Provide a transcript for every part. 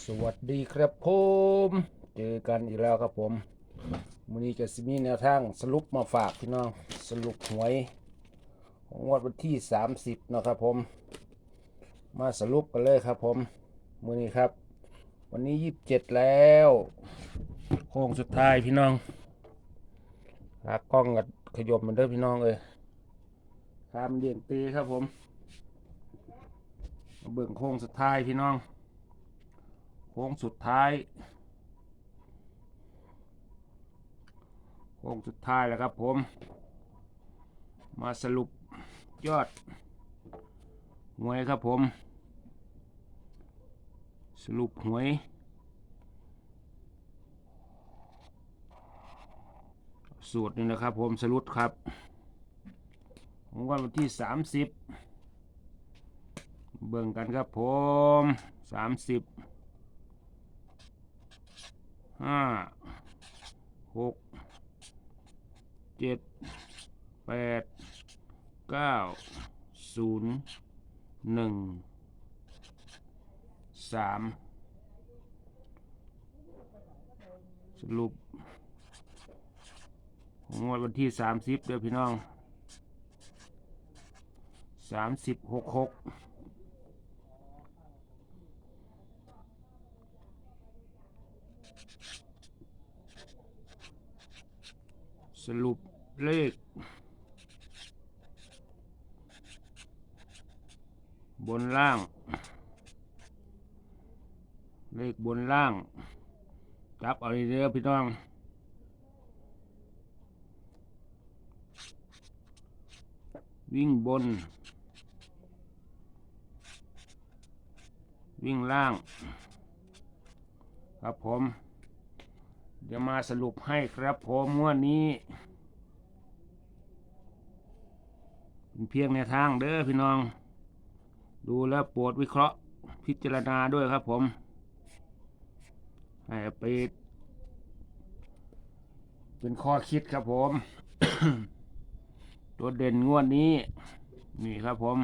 สวัสดีครับผม เจอกันอีกแล้วครับผมวันนี้จะมีแนวทางสรุปมาฝากพี่น้องสรุปหวย ของงวดวันที่ 30นะครับผม มาสรุปกันเลยครับผมมือนี้ครับ วันนี้ 27 แล้ว โค้งสุดท้ายพี่น้องหากล้องกับขยมมันเด้อพี่น้องเลยทำเดียงตีครับผมเบิ่งโค้งสุดท้ายพี่น้อง โค้งสุดท้าย โค้งสุดท้ายแล้วครับผม มาสรุปยอดหวยครับผม สรุปหวยสูตรนี่นะครับผมสรุปครับของวันที่สามสิบเบิ่งกันครับผมสามสิบ ห้าหกเจ็ดแปดเก้าศูนย์หนึ่งสามสรุปของงวดวันที่สามสิบเด้อพี่น้องสามสิบหกหก สรุปเลข บนล่าง เลขบนล่าง จับเอาเรื่อยๆพี่น้องวิ่งบน วิ่งล่าง ครับผม เดี๋ยวมาสรุปให้ครับผมงวดนี้เป็นเพียงในทางเด้อพี่น้อง ดูแล้วโปรดวิเคราะห์พิจารณาด้วยครับผมให้ไปเป็นข้อคิดครับผม ตัวเด่นงวดนี้ นี่ครับผม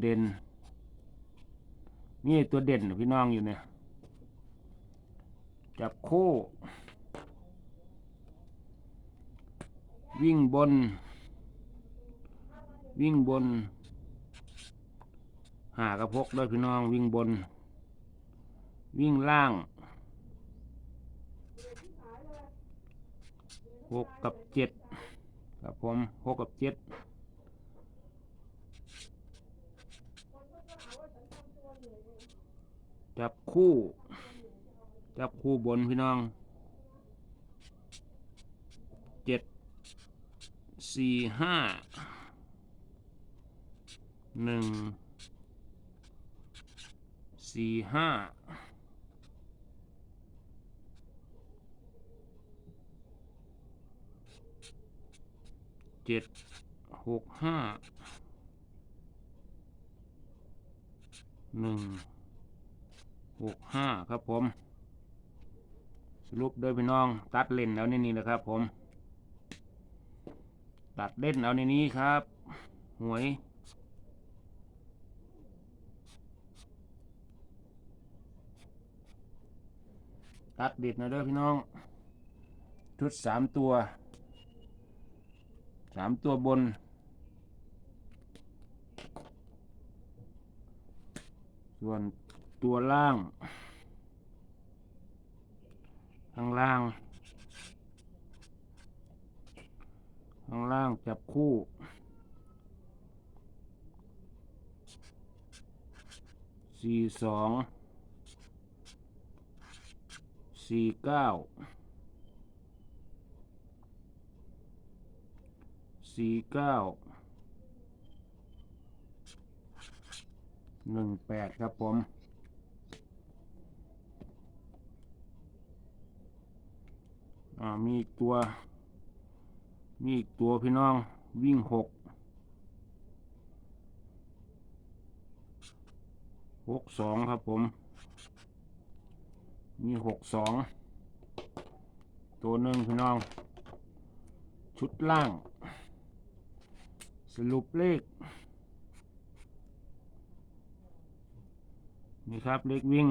เด่น นี่ตัวเด่นพี่น้องอยู่เนี่ย จับคู่ วิ่งบน วิ่งบนหากระพกด้วยพี่น้องวิ่งบน วิ่งล่างหกกับเจ็ดครับผมหกกับเจ็ดจับคู่ จับคู่บนพี่น้องเจ็ดสี่ห้าหนึ่งสี่ห้าเจ็ดหกห้าหนึ่งหกห้าครับผม สรุปโดยพี่น้องตัดเล่นแล้วในนี้นะครับ ผม ตัดเล่นเอาในนี้ครับ หวยตัดด็ดนะเด้อพี่น้อง ชุดสามตัวสามตัวบน ส่วนตัวล่าง ข้างล่าง ข้างล่างจับคู่ สี่สอง สี่เก้า สี่เก้า หนึ่งแปดครับผม อ่ามีอีกตัว มีอีกตัวพี่น้องวิ่งหกหกสองครับผม มีหกสองตัวหนึ่งพี่น้อง ชุดล่าง สรุปเลข นี่ครับเลขวิ่ง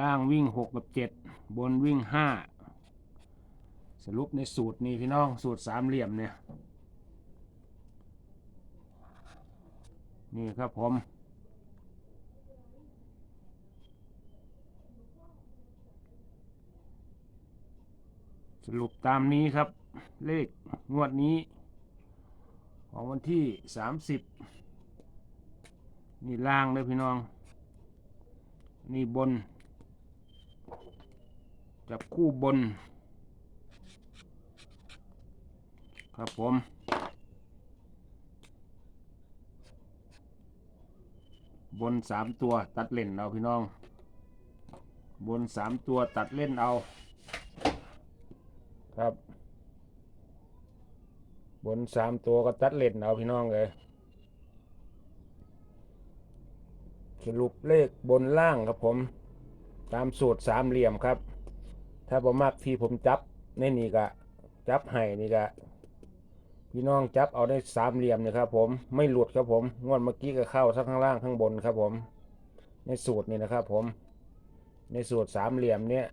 ล่างวิ่งหกกับเจ็ดบนวิ่งห้า สรุปในสูตรนี้พี่น้องสูตรสามเหลี่ยมเนี่ย นี่ครับผม สรุปตามนี้ครับ เลขงวดนี้ ของวันที่สามสิบนี่ล่างเลยพี่น้อง นี่บน จับคู่บน ครับผมบนสามตัวตัดเล่นเอาพี่น้อง บนสามตัวตัดเล่นเอา ครับ บนสามตัวก็ตัดเล่นเอาพี่น้องเลยสรุปเลขบนล่างครับผม ตามสูตรสามเหลี่ยมครับ ถ้าผมมักที่ผมจับในนี่กะจับให้นี่กะ พี่น้องจับเอาได้สามเหลี่ยมนี่ยครับผมไม่หลุดครับผมงวดเมื่อกี้ก็เข้าทั้งข้างล่างข้างบนครับผม ในสูตรนี่นะครับผม ในสูตรสามเหลี่ยมเนี่ย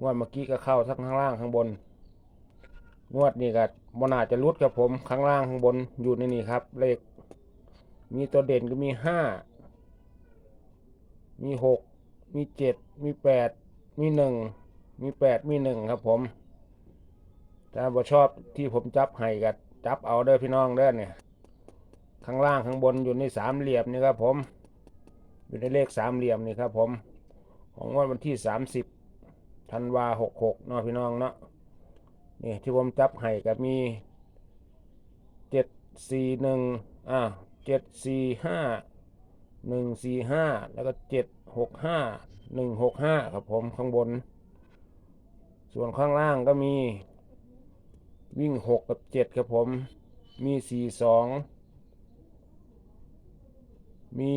งวดเมื่อกี้ก็เข้าทั้งข้างล่างข้างบน งวดนี้ก็บนาจะรุดครับผมข้างล่างข้างบนอยู่ในนี่ครับ เลข มีตัวเด่นก็มีห้ามีหกมีเจ็ดมีแปดมีหนึ่งมีแปดมีหนึ่งครับผม ถ้าบ่ชอบที่ผมจับให้ก็จับเอาเด้อพี่น้องเด้อเนี่ย ข้างล่างข้างบนอยู่ในสามเหลี่ยมนี่ครับผม อยู่ในเลขสามเหลี่ยมนี่ครับผม ของงวดวันที่สามสิบธันวาหกหกเนาะพี่น้องเนาะนี่ที่ผมจับให้ก็มีเจ็ดสี่หนึ่งอ่าเจ็ดสี่ห้าหนึ่งสี่ห้าแล้วก็เจ็ดหกห้าหนึ่งหกห้าครับผมข้างบน ส่วนข้างล่างก็มี วิ่งหกกับเจ็ดครับผม มีสี่สอง มี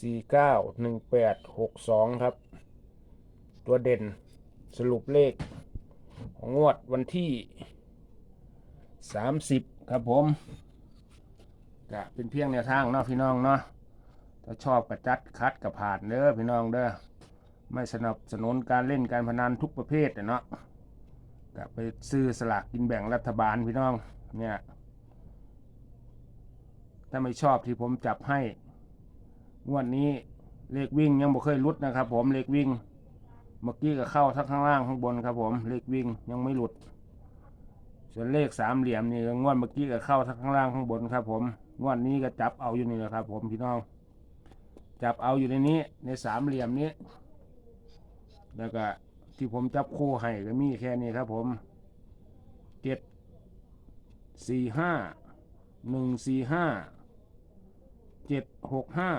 สี่เก้าหนึ่งแปดหกสองครับ ตัวเด่นสรุปเลข ของงวดวันที่สามสิบครับผมก็เป็นเพียงแนวทางเนาะพี่น้องเนาะถ้าชอบกระจัดคัดกับผ่านเด้อพี่น้องเด้อไม่สนับสนุนการเล่นการพนันทุกประเภทเนาะ ก็ไปซื้อสลากกินแบ่งรัฐบาลพี่น้องเนี่ยถ้าไม่ชอบที่ผมจับให้งวดนี้เลขวิ่งยังบ่เคยหลุดนะครับ ผมเลขวิ่ง เมื่อกี้ก็เข้าทั้งข้างล่างข้างบนครับ ผมเลขวิ่งยังไม่หลุด ส่วนเลขสามเหลี่ยมนี่งวดเมื่อกี้ก็เข้าทั้งข้างล่างข้างบนครับ ผมงวดนี้ก็จับเอาอยู่นี่แหละครับ ผมพี่น้อง จับเอาอยู่ในนี้ในสามเหลี่ยมนี้ แล้วก็ ที่ผมจับคู่ให้ก็มีแค่นี้ครับผมเจ็ดสี่ห้าหนึ่งสี่ห้าเจ็ดหกห้า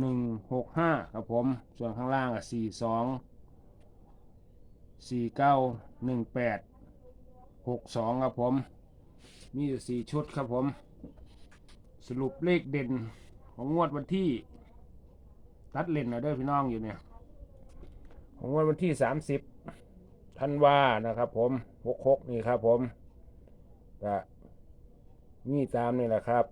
หนึ่งหกห้าครับผม ส่วนข้างล่างอะสี่สองสี่เก้าหนึ่งแปดหกสองครับผม มีอยู่สี่ชุดครับผม สรุปเลขเด่นของงวดวันที่ ตัดเล่นเอาเด้อพี่น้องอยู่เนี่ย ของงวดวันที่สามสิบธันวานะครับ ผมหกหกนี่ครับ ผมก็มีตามนี่แหละครับ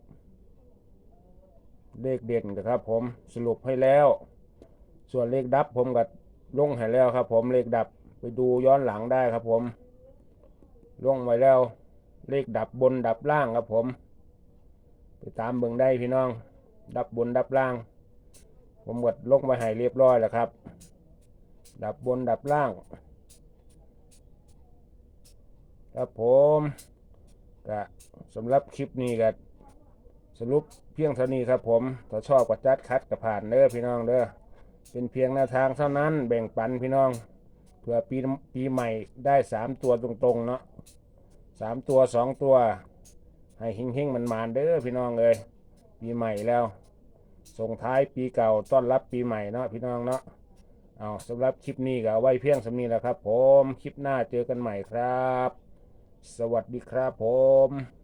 เลขเด่นนะครับ ผมสรุปให้แล้ว ส่วนเลขดับผมก็ลงให้แล้วครับ ผมเลขดับไปดูย้อนหลังได้ครับ ผมลงไว้แล้ว เลขดับบนดับล่างครับ ผม ไปตามเบิ่งได้พี่น้อง ดับบนดับล่าง ผมกดลงไว้ให้เรียบร้อยแล้วครับ ดับบนดับล่าง ครับผมก็สำหรับคลิปนี้ก็สรุปเพียงเท่านี้ครับผมถ้าชอบก็จัดคัดกับผ่านเด้อพี่น้องเด้อเป็นเพียงแนวทางเท่านั้นแบ่งปันพี่น้องเผื่อปีปีใหม่ได้สามตัวตรงๆเนาะสามตัวสองตัว ให้เฮงๆมันมานเด้อพี่น้องเลยปีใหม่แล้ว ส่งท้ายปีเก่าต้อนรับปีใหม่เนาะพี่น้องเนาะ เอาสำหรับคลิปนี้ก็เอาไว้เพียงสำนี้แหละครับ ผม คลิปหน้าเจอกันใหม่ครับ สวัสดีครับผม